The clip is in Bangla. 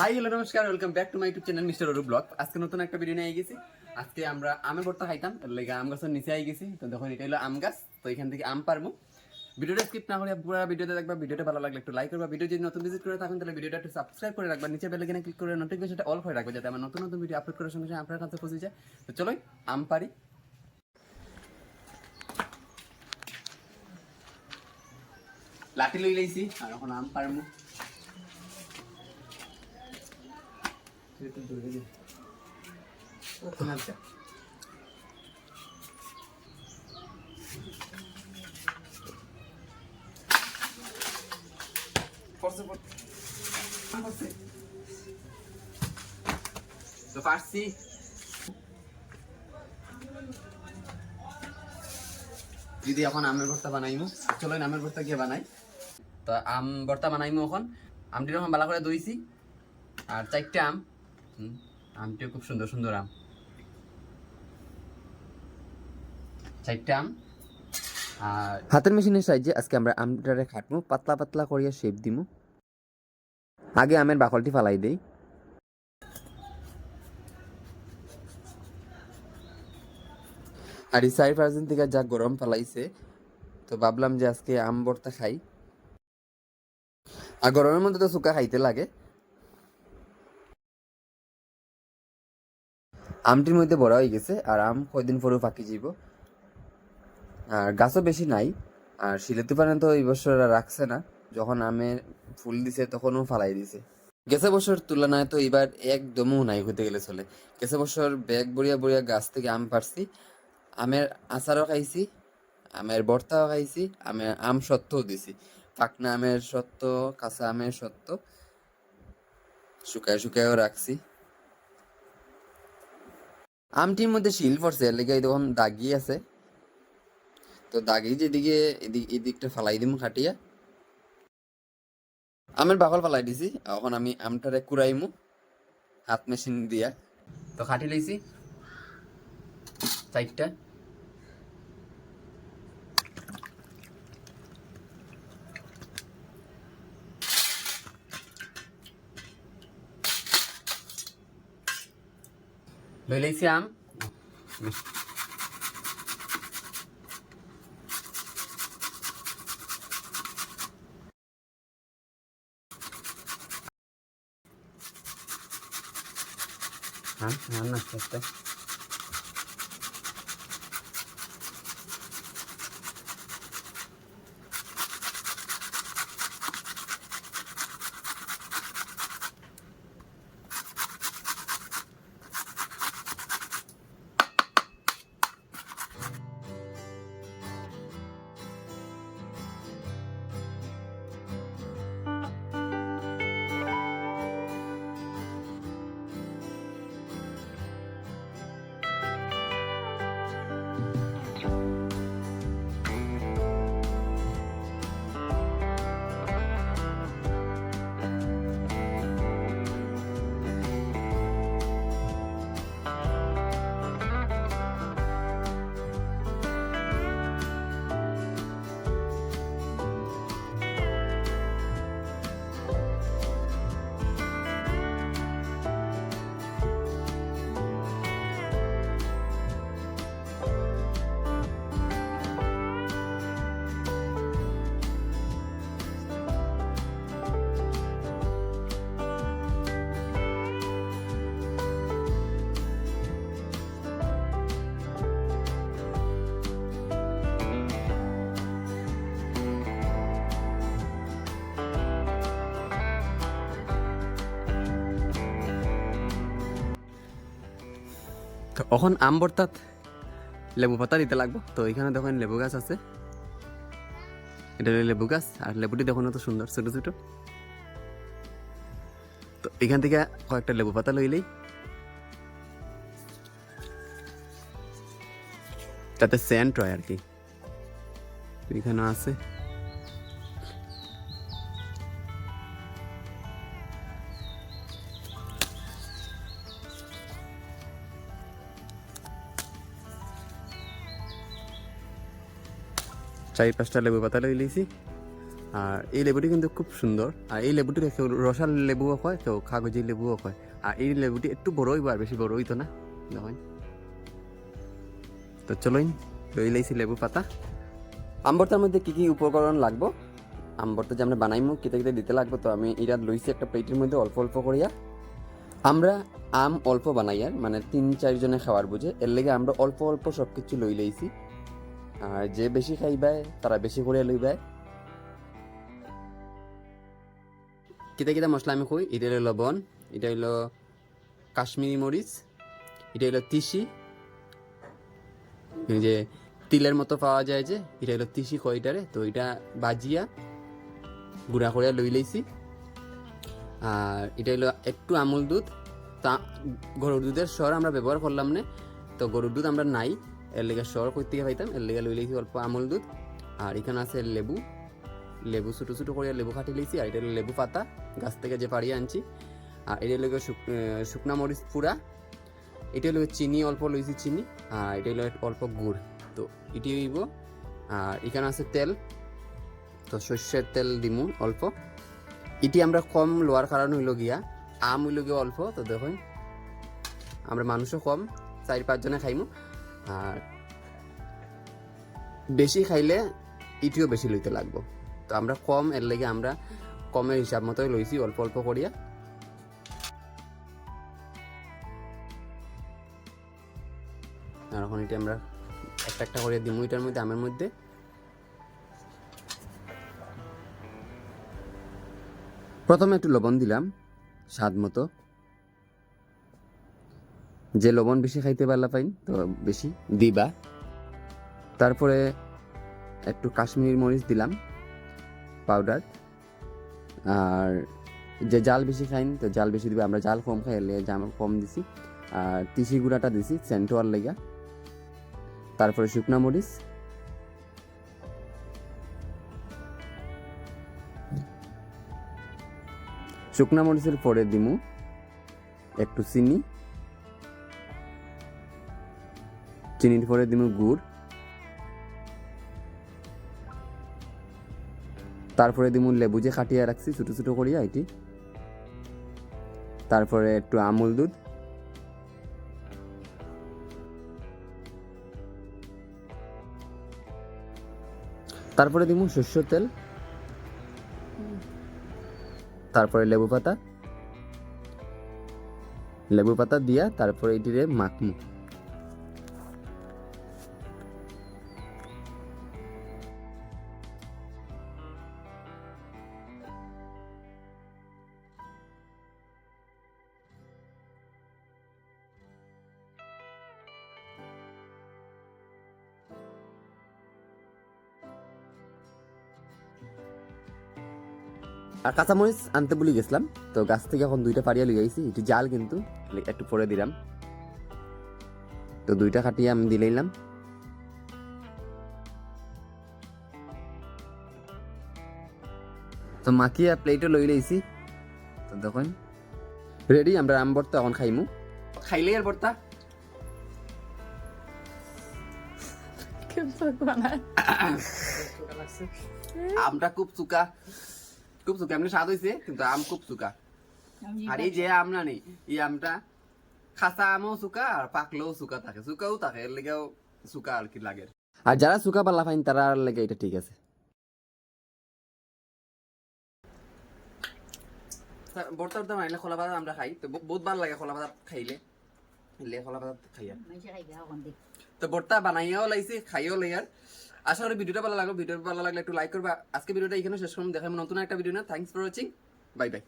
হাই হ্যালো নমস্কার welcome back to my YouTube channel mister Arup blog আজকে নতুন একটা ভিডিও নিয়ে গেছি আজকে আমরা আমের ভর্তা খাইতাম লেগে আম গাছের নিচে আই গেছি তো দেখুন, এটা হলো আম গাছ, তো এখান থেকে আম পারব। ভিডিওটা স্কিপ না করে পুরো ভিডিওতে দেখবা ভিডিওটা ভালো লাগলে একটু লাইক করবা। ভিডিও যদি নতুন ভিজিট করে থাকেন, তাহলে ভিডিওটা একটু সাবস্ক্রাইব করে রাখবা। নিচে বেল ক্লিক করে নোটিফিকেশনটা অল করে রাখবে, যাতে আমার নতুন নতুন ভিডিও আপলোড করার সঙ্গে সঙ্গে আপনার কাছে পৌঁছে যায়। তো চলো, আম পারি। লাঠি লই লাইছি, আর এখন আম পারছি দিদি এখন আমের ভর্তা বানাইমু, চলো আমের ভর্তা গিয়ে বানাই। তো আম ভর্তা বানাইমু এখন। আমটি এখন ভালো করে দইছি আর চারটে আম। আমটিও খুব সুন্দর সুন্দর আম। চারটে আম। হাতের মেশিনের সাহায্যে আজকে আমরা আমটারে খাটমু পাতলা পাতলা করিয়া শেপ দিমু। আগে আমের বাকলটি ফালাই দেই। আর এই সাইড পার্সেন্ট থেকে যা গরম ফালাইছে, তো ভাবলাম যে আজকে আম ভর্তা খাই। আর গরমের মধ্যে তো শুকা খাইতে লাগে। আমটির মধ্যে বড় হয়ে গেছে, আর আম কয়দিন পরেও পাকি যাব আর গাছও বেশি নাই, আর শিলেতে পারেন তো এই বছর রাখছে না। যখন আমের ফুল দিছে তখনও ফালাই দিছে। গেছে বছর তুলনায় তো এবার একদমও নাই হতে গেলে চলে। গেছে বছর ব্যাগ বড়িয়া বড়িয়া গাছ থেকে আম পারছি। আমের আচারও খাইছি, আমের ভর্তাও খাইছি, আমের আম সত্ত্বও দিছি। পাকনা আমের সত্ত্ব কাঁচা আমের সত্ত্ব শুকায় শুকায়ও রাখছি। আমটির মধ্যে শিল পড়ছে লেগে তখন দাগি আছে। তো দাগি যেদিকে এদিক এদিকটা ফালাই দিম খাটিয়া। আমের বাকল ফালাই দিছি, এখন আমি আমটারে কুড়াইমু হাত মেশিন দিয়া। তো খাটি লাইছি। চারটা। লই লাইছি আম হ্যাঁ হ্যাঁ না তো এখন আম ভর্তাত লেবু পাতা দিতে লাগবো। তো এখানে দেখেন লেবু গাছ আছে। এটা লেবু গাছ আর লেবুটি দেখুন তো সুন্দর ছোট ছোট। তো এখান থেকে কয়েকটা লেবু পাতা লইলেই তাতে সেন্ট হয় আর কি। এখানে আছে। চারি পাঁচটা লেবু পাতা লই লিছি আর এই লেবুটি কিন্তু খুব সুন্দর। আর এই লেবুটি কেউ রসাল লেবুও কয় কেউ কাগজি লেবুও কয় আর এই লেবুটি একটু বড় হইব আর বেশি বড় হইতো না? দেখেন। তো চলোই লই লাইছি লেবু পাতা। আম্বরটার মধ্যে কি কি উপকরণ লাগবো? আম্বরটা যে আমরা বানাইমু, কেটে কেটে দিতে লাগবে, তো আমি এটা লইছি একটা প্লেটের মধ্যে অল্প অল্প করিয়া। আমরা আম অল্প বানাইয়ার মানে তিন চারজনে খাওয়ার বুঝে, এর লেগে আমরা অল্প অল্প সব কিছু লই লইছি। আর যে বেশি খাইবায়, তারা বেশি করে লইবায়। কিতা কিতা মশলা আমি কই? এটা হলো লবণ, এটা হলো কাশ্মীরি মরিচ, এটা হলো তিসি। যে তিলের মতো পাওয়া যায় যে, এটা হলো তিসি কয়টারে তো এটা বাজিয়া গুঁড়া করে লই লইছি। আর এটা হলো একটু আমুল দুধ। তা গরুর দুধের সর আমরা ব্যবহার করলাম না। তো গরুর দুধ আমরা নাই। এর লেগে সর থেকে পাইতাম এর লেগে লই লইছি অল্প আমুল দুধ আর এখানে আছে লেবু লেবু ছোটো ছোটো করে লেবু কাটি লইছি আর এটা লেবু পাতা গাছ থেকে যে পাড়িয়ে আনছি আর এটা আহ, শুকনা মরিচ পুরা এটা হলো চিনি অল্প লইছি চিনি আর এটা হলো অল্প গুড় তো এটি হইব আর এখানে আছে তেল তো সর্ষের তেল দিমু অল্প এটি আমরা কম লোয়ার কারণ হইল গিয়া আম হইল গিয়া অল্প তো দেখুন আমরা মানুষও কম চার পাঁচজনে খাইমু আর বেশি খাইলে ইটিও বেশি লইতে লাগবো। তো আমরা কম, এর লেগে আমরা কমের হিসাব মতোই লইছি, অল্প অল্প করিয়া। আর এখন এটা আমরা একটা একটা করে দিমু, এটার মধ্যে আমের মধ্যে। প্রথমে একটু লবণ দিলাম, স্বাদ মতো। যে লবণ বেশি খাইতে পারলা পাইন, তো বেশি দিবা। তারপরে একটু কাশ্মীরি মরিচ দিলাম পাউডার আর যে জাল বেশি খাইন, তো জাল বেশি দিবে। আমরা জাল কম খাই এলে জাল কম দিছি। আর তিসি গুঁড়াটা দিছি, সেন্টোয়ার লেগা। তারপরে শুকনা মরিচ। শুকনা মরিচের পরে দিমু একটু চিনি। চিনির পরে দিমু গুড়। তারপরে দিমু লেবু যে কাটিয়ে রাখছি, ছোট ছোট করিয়া এটি। তারপরে একটু আমুল দুধ। তারপরে দিমু শস্য তেল। তারপরে লেবু পাতা। লেবু পাতা দিয়া তারপরে এটিরে মাখমু। আর কাঁচামরিচ আনতে ভুলে গেছিলাম তো গাছ থেকে এখন দুইটা পাড়িয়া লিয়ে আইছি এটি জাল কিন্তু একটু পরে দিলাম। তো দুইটা কাটিয়ে আমি দিলাইলাম তো মাখিয়া প্লেটও লই লইছি। তো দেখুন রেডি আমরা আম তো এখন খাইমু। খাইলে আর বর্তা আমটা খুব চুকা। চুকা এমনি স্বাদ হয়েছে কিন্তু আম খুব আর এই যে আম না নেই এই আমটা খাসা আমও চুকা আর পাকলেও চুকা থাকে। চুকাও থাকে এর লেগেও চুকা আর কি লাগে। আর যারা সুকা পাল্লা ফাইন তারা লেগে এটা ঠিক আছে। বর্তা বর্তা মাইলে খোলা ভাত আমরা খাই। তো বহুত ভালো লাগে খোলা ভাত খাইলে। লে খোলা ভাত খাইয়া। তো বর্তা বানাইয়াও লাইছি খাইও আর আশা করি ভিডিওটা ভালো লাগল। ভিডিওটা ভালো লাগলে একটু লাইক করবা। আজকে ভিডিওটা এখানে শেষ করুন দেখাবো নতুন একটা ভিডিও না thanks for watching bye bye